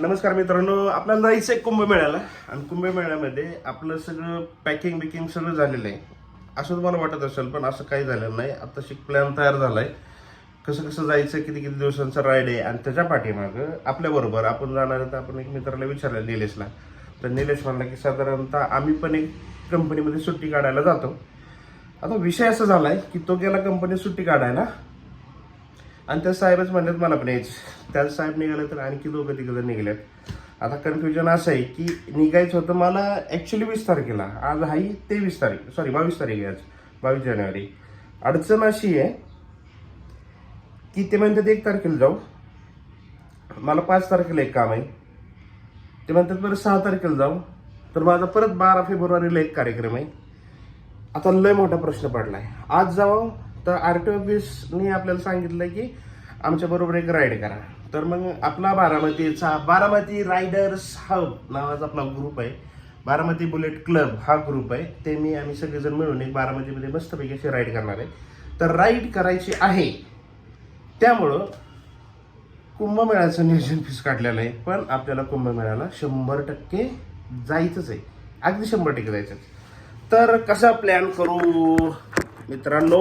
नमस्कार मित्रांनो आपल्याला जायचं आहे कुंभमेळ्याला. आणि कुंभमेळ्यामध्ये आपलं सगळं पॅकिंग बिकिंग सगळं झालेलं आहे. असं तुम्हाला वाटत असेल पण असं काही झालेलं नाही. आता शिक प्लॅन तयार झाला आहे कसं कसं जायचं किती किती दिवसांचा राईड आहे आणि त्याच्या पाठीमागं आपल्याबरोबर आपण जाणार आहे तर आपण एक मित्राला विचारलं निलेशला. तर निलेश म्हणला की साधारणतः आम्ही पण एक कंपनीमध्ये सुट्टी काढायला जातो. आता विषय असा झाला आहे की तो गेला कंपनीत सुट्टी काढायला. आणि त्या साहेबच म्हणतात मला पण यायचं त्या साहेब निघाले तर आणखी दोघं तिघं निघाले आता कन्फ्युजन असं आहे की निघायचं होतं मला ॲक्च्युली वीस तारखेला. आज हाही तेवीस तारीख सॉरी बावीस तारीख आहे आज. बावीस जानेवारी. अडचण अशी आहे की ते म्हणतात एक तारखेला जाऊ. मला पाच तारखेला एक काम आहे. ते म्हणतात बरं सहा तारखेला जाऊ. तर माझा परत बारा फेब्रुवारीला एक कार्यक्रम आहे. आता लय मोठा प्रश्न पडला आहे आज जावं तर आर टी ओ ऑफिसनी आपल्याला सांगितलं की आमच्या बरोबर एक राईड करा. तर मग आपला बारामतीचा बारामती रायडर्स हब नावाचा आपला ग्रुप आहे. बारामती बुलेट क्लब हा ग्रुप आहे. ते मी आम्ही सगळेजण मिळून एक बारामतीमध्ये मस्तपैकी अशी राईड करणार आहे. तर राईड करायची आहे. त्यामुळं कुंभमेळ्याचं नियोजन फीस काढलेलं आहे. पण आपल्याला कुंभमेळ्याला शंभर टक्के जायचंच आहे. अगदी शंभर टक्के जायचंच तर कसा प्लॅन करू? मित्रांनो